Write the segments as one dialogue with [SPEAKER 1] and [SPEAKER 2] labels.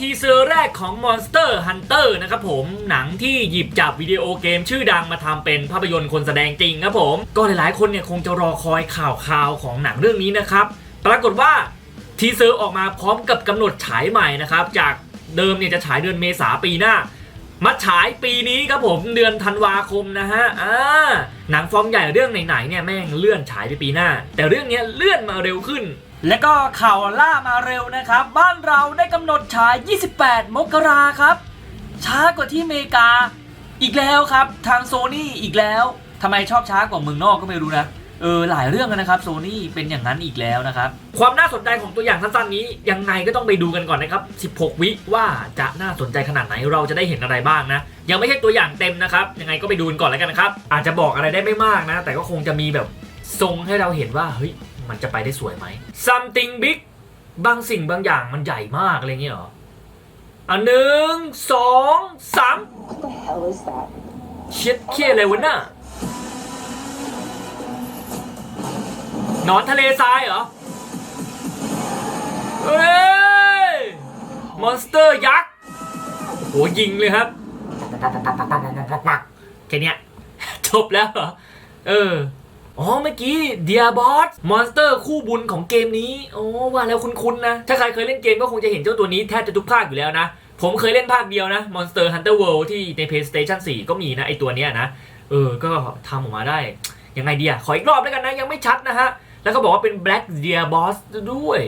[SPEAKER 1] ทีเซอร์แรกของ Monster Hunter นะครับผมหนังที่หยิบจับวิดีโอเกมชื่อดังมาทำเป็นภาพยนตร์คนแสดงจริงครับผม ก็หลายๆ คนเนี่ยคงจะรอคอยข่าวข่าวๆของหนังเรื่องนี้นะครับ ปรากฏว่าทีเซอร์ออกมาพร้อมกับกำหนดฉายใหม่นะครับจากเดิมเนี่ยจะฉายเดือนเมษาปีหน้ามาฉายปีนี้ครับผมเดือนธันวาคมนะฮะ อ่า หนังฟอร์มใหญ่เรื่องไหนๆเนี่ยแม่งเลื่อนฉายไปปีหน้า แต่เรื่องเนี้ยเลื่อนมาเร็วขึ้น และก็ข่าวล่ามาเร็วนะครับ บ้านเราได้กำหนดฉาย 28 มกราครับ ช้ากว่าที่อเมริกา อีกแล้วครับ ทางโซนี่อีกแล้วทำไมชอบช้ากว่าเมืองนอกก็ไม่รู้นะ เออหลายเรื่องนะครับโซนี่เป็นอย่างนั้นอีกแล้วนะครับ ความน่าสนใจของตัวอย่างสั้นๆนี้ ยังไงก็ต้องไปดูกันก่อนนะครับ 16 วิว่าจะน่าสนใจขนาดไหนเราจะได้เห็นอะไรบ้างนะ ยังไม่ใช่ตัวอย่างเต็มนะครับ ยังไงก็ไปดูกันก่อนแล้วกันนะครับ อาจจะบอกอะไรได้ไม่มากนะ แต่ก็คงจะมีแบบทรงให้เราเห็นว่าเฮ้ย มันจะไปได้สวยไหม something big บางสิ่งบางอย่างมันใหญ่มากอะไรเงี้ยเหรออะหนึ่งสองสาม
[SPEAKER 2] What the hell is that?
[SPEAKER 1] เช็ดเคียอะไรวะน่ะหนอนทะเลทรายเหรอเฮ้ยมอนสเตอร์ยักษ์โหยิงเลยครับแค่เนี้ยจบแล้วเหรอ เออ อ๋อเมื่อกี้เดียบอสมอนสเตอร์คู่บุญของเกมนี้โอ้ว่าแล้วคุ้นๆนะ ถ้าใครเคยเล่นเกมก็คงจะเห็นเจ้าตัวนี้แทบจะทุกภาคอยู่แล้วนะ ผมเคยเล่นภาคเดียวนะ Monster Hunter World ที่ใน PlayStation 4 ก็มีนะไอตัวเนี้ยนะ เออ ก็ทำออกมาได้ ยังไงดีอะขออีกรอบแล้วกันนะ ยังไม่ชัดนะฮะ แล้วก็บอกว่าเป็น Black Deer Boss ด้วย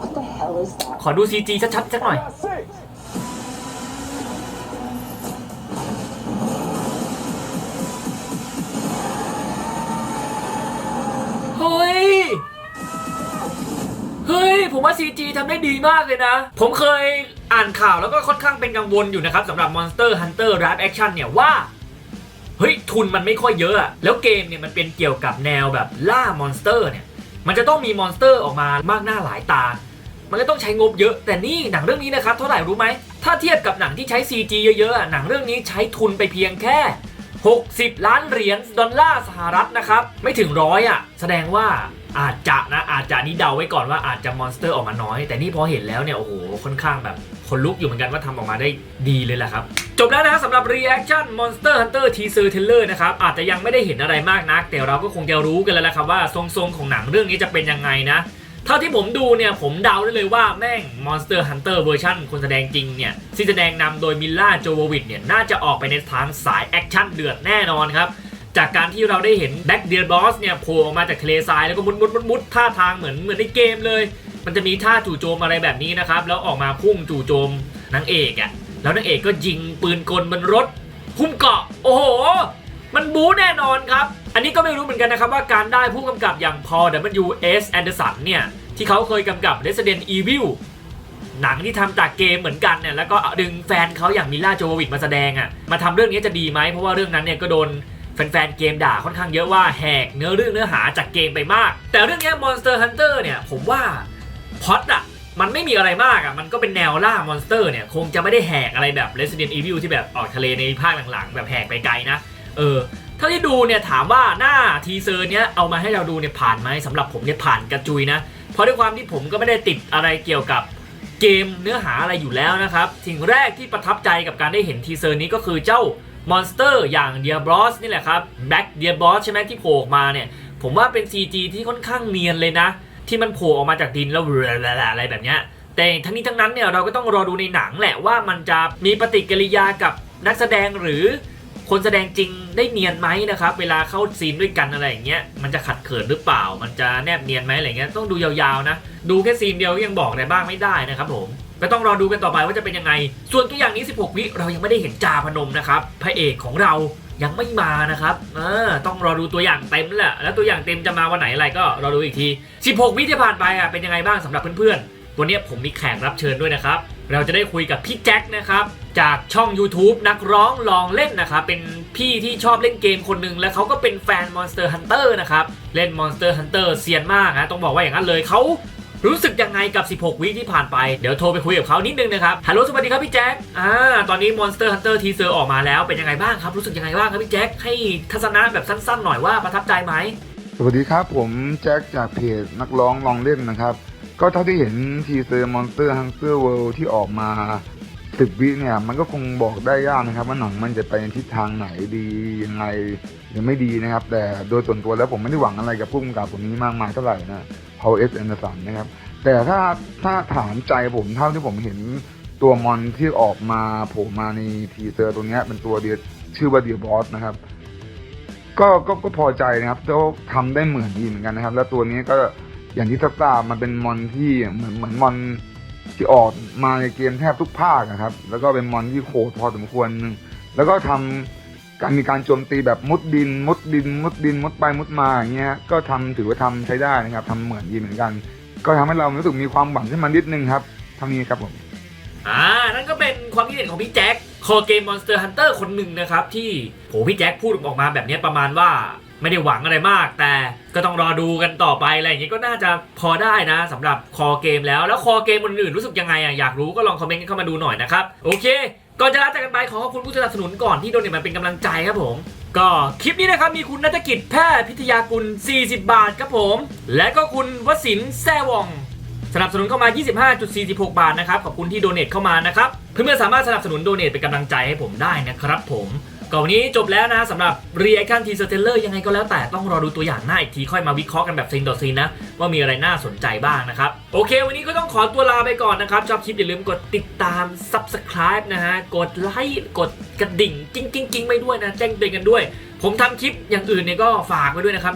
[SPEAKER 2] What the hell is that?
[SPEAKER 1] ขอดู CG ชัดๆสักหน่อย เฮ้ย ผมว่า CG ทำได้ดีมากเลยนะ ผมเคยอ่านข่าวแล้วก็ค่อนข้างเป็นกังวลอยู่นะครับสำหรับ Monster Hunter Live Action เนี่ยว่าเฮ้ยทุนมันไม่ค่อยเยอะ แล้วเกมเนี่ยมันเป็นเกี่ยวกับแนวแบบล่ามอนสเตอร์เนี่ยมันจะต้องมีมอนสเตอร์ออกมามากหน้าหลายตา มันก็ต้องใช้งบเยอะ แต่นี่หนังเรื่องนี้นะครับเท่าไหร่รู้ไหม ถ้าเทียบกับหนังที่ใช้ CG เยอะๆหนังเรื่องนี้ใช้ทุนไปเพียงแค่ 60 ล้านเหรียญดอลลาร์สหรัฐนะครับ ไม่ถึงร้อยอะ แสดงว่า อาจจะนะอาจจะนี่เดาไว้ก่อนว่าอาจจะมอนสเตอร์ออกมาน้อย แต่นี่พอเห็นแล้วเนี่ยโอ้โหค่อนข้างแบบคนลุกอยู่เหมือนกันว่าทำออกมาได้ดีเลยแหละครับ จบแล้วนะสำหรับ Reaction Monster Hunter Teaser Trailer นะครับ อาจจะยังไม่ได้เห็นอะไรมากนัก แต่เราก็คงจะรู้กันแล้วละครับว่าทรงๆของหนังเรื่องนี้จะเป็นยังไงนะ เท่าที่ผมดูเนี่ยผมเดาได้เลยว่าแม่ง Monster Hunter เวอร์ชันคนแสดงจริงเนี่ยที่แสดงนำโดยมิลล่าโจววิชเนี่ยน่าจะออกไปในทางสายแอคชั่นเดือดแน่นอนครับ จากการที่เราได้เห็นแบ็กเดียร์บอสเนี่ยโผล่ออกมาจากทะเลทรายแล้วก็มุดมุดมุดมุดท่าทางเหมือนเหมือนในเกมเลย มันจะมีท่าจู่โจมอะไรแบบนี้นะครับ แล้วออกมาพุ่งจู่โจมนางเอกอะ่ะแล้วนางเอกก็ยิงปืนกลบนรถหุ้มเกาะ โอ้โห มันบู๊แน่นอนครับ อันนี้ก็ไม่รู้เหมือนกันนะครับว่าการได้ผู้กำกับอย่างพอ W S Anderson เนี่ย ที่เขาเคยกำกับ Resident Evil หนังที่ทำจากเกมเหมือนกันเนี่ยแล้วก็ดึงแฟนเขาอย่างมิล่าโจววิชมาแสดงอะ่ะมาทำเรื่องนี้จะดีไหมเพราะว่าเรื่องนั้นเนี่ยก็โดน แฟนๆ เกมด่าค่อนข้างเยอะว่าแหกเนื้อเรื่องเนื้อหาจากเกมไปมาก แต่เรื่องนี้ Monster Hunter เนี่ยผมว่าพอตอะมันไม่มีอะไรมากอะมันก็เป็นแนวล่ามอนสเตอร์เนี่ยคงจะไม่ได้แหกอะไรแบบ Resident Evil ที่แบบออกทะเลในภาคหลังๆ แบบแหกไปไกลนะ เออเท่าที่ดูเนี่ยถามว่าหน้าทีเซอร์เนี้ยเอามาให้เราดูเนี่ยผ่านไหมสำหรับผมเนี่ยผ่านกระจุยนะ เพราะด้วยความที่ผมก็ไม่ได้ติดอะไรเกี่ยวกับเกมเนื้อหาอะไรอยู่แล้วนะครับสิ่งแรกที่ประทับใจกับการได้เห็นทีเซอร์นี้ก็คือเจ้า มอนสเตอร์อย่างเดียบอสนี่แหละครับแบ็กเดียบอสใช่ไหมที่โผล่ออกมาเนี่ย ผมว่าเป็น CG ที่ค่อนข้างเนียนเลยนะ ที่มันโผล่ออกมาจากดินแล้วอะไรแบบเนี้ยแต่ทั้งนี้ทั้งนั้นเนี่ยเราก็ต้องรอดูในหนังแหละว่ามันจะมีปฏิกิริยากับนักแสดงหรือคนแสดงจริงได้เนียนไหมนะครับ เวลาเข้าซีนด้วยกันอะไรอย่างเงี้ยมันจะขัดเขินหรือเปล่า มันจะแนบเนียนไหมอะไรเงี้ยต้องดูยาวๆนะ ดูแค่ซีนเดียวยังบอกอะไรบ้างไม่ได้นะครับผม ก็ต้องรอดูกันต่อไปว่าจะเป็นยังไง ส่วนตัวอย่างนี้ 16 วิเรายังไม่ได้เห็นจาพนมนะครับพระเอกของเรายังไม่มานะครับเออต้องรอดูตัวอย่างเต็มแหละ แล้วตัวอย่างเต็มจะมาวันไหนอะไรก็รอดูอีกที 16 วิที่ผ่านไปอะเป็นยังไงบ้างสำหรับเพื่อนๆ วันนี้ผมมีแขกรับเชิญด้วยนะครับ เราจะได้คุยกับพี่แจ็คนะครับจากช่อง YouTube นักร้องลองเล่นนะครับ เป็นพี่ที่ชอบเล่นเกมคนหนึ่งแล้วเขาก็เป็นแฟน Monster Hunter นะครับ เล่น Monster Hunter เซียนมากนะต้องบอกว่าอย่างนั้นเลยเขา รู้สึกยังไงกับ 16 วิที่ผ่านไป เดี๋ยวโทรไปคุยกับเขานิดนึงนะครับฮัลโหลสวัสดีครับพี่แจ็คอ่าตอนนี้ Monster Hunter ทีเซอร์ออกมาแล้วเป็นยังไงบ้างครับรู้สึกยังไงบ้างครับพี่แจ็คให้ทัศนะแบบสั้นๆหน่อยว่าประทับใจไหม
[SPEAKER 3] สวัสดีครับผมแจ็คจากเพจนักร้องลองเล่นนะครับ ก็เท่าที่เห็นทีเซอร์มอนสเตอร์ฮังเ e อร์เวิลด์ที่ออกมาสิบวิเนี่ยมันก็คงบอกได้ยากนะครับว่าหนังมันจะไปในทิศทางไหนดียังไงหรือไม่ดีนะครับ แต่โดยส่วนตัวแล้วผมไม่ได้หวังอะไรกับผู้กำกับคนนี้มากมายเท่าไหร่นะ พาเอสแอนสันนะครับ แต่ถ้าถ้าถามใจผมเท่าที่ผมเห็นตัวมอนที่ออกมาโผล่มาในทีเซอร์ตัวนี้เป็นตัวเดียชื่อว่าเดียบอสนะครับก็ก็ก็พอใจนะครับแล้วทำได้เหมือนดีเหมือนกันนะครับ แล้วตัวนี้ก็อย่างที่ทราบมันเป็นมอนที่เหมือนเหมือนมอนที่ออกมาในเกมแทบทุกภาคนะครับ แล้วก็เป็นมอนที่โหดพอสมควรหนึงแล้วก็ทำ การมีการโจมตีแบบมุดดิน มุดดิน มุดดิน มุดไปมุดมาอย่างเงี้ยก็ทำถือว่าทำใช้ได้นะครับทำเหมือนดีเหมือนกัน ก็ทำให้เรารู้สึกมีความหวังขึ้นมานิดนึงครับเท่านี้ครับผม
[SPEAKER 1] อ่านั่นก็เป็นความคิดเห็นของพี่แจ็คคอเกม Monster Hunter คนหนึ่งนะครับที่โหพี่แจ็คพูดออกมาแบบนี้ประมาณว่าไม่ได้หวังอะไรมาก แต่ก็ต้องรอดูกันต่อไปอะไรอย่างงี้ก็น่าจะพอได้นะสำหรับคอเกมแล้วแล้วคอเกมอื่นๆรู้สึกยังไงอะอยากรู้ก็ลองคอมเมนต์กันเข้ามาดูหน่อยนะครับโอเค ก่อนจะลาจากกันไปขอขอบคุณผู้สนับสนุนก่อนที่โดนเนี่ยมาเป็นกำลังใจครับผม ก็คลิปนี้นะครับมีคุณนัฐกิจแพทย์พิทยากุล 40 บาทครับผม และก็คุณวสินแซ่วองสนับสนุนเข้ามา 25.46 บาทนะครับ ขอบคุณที่โดเนทเข้ามานะครับ เพื่อนๆสามารถสนับสนุนโดเนทเป็นกำลังใจให้ผมได้นะครับผม ก็วันนี้จบแล้วนะสำหรับเรียกขั้นทีเซอร์เทเลอร์ยังไงก็แล้วแต่ต้องรอดูตัวอย่างหน้าอีกทีค่อยมาวิเคราะห์กันแบบซีนต่อซีนนะ ว่ามีอะไรน่าสนใจบ้างนะครับ โอเค วันนี้ก็ต้องขอตัวลาไปก่อนนะครับ ชอบคลิปอย่าลืมกดติดตาม Subscribe นะฮะ กดไลค์กดกระดิ่ง กิ้งกิ้งกิ้งไปด้วยนะ แจ้งเตือนกันด้วย ผมทำคลิปอย่างอื่นเนี่ยก็ฝากไว้ด้วยนะครับ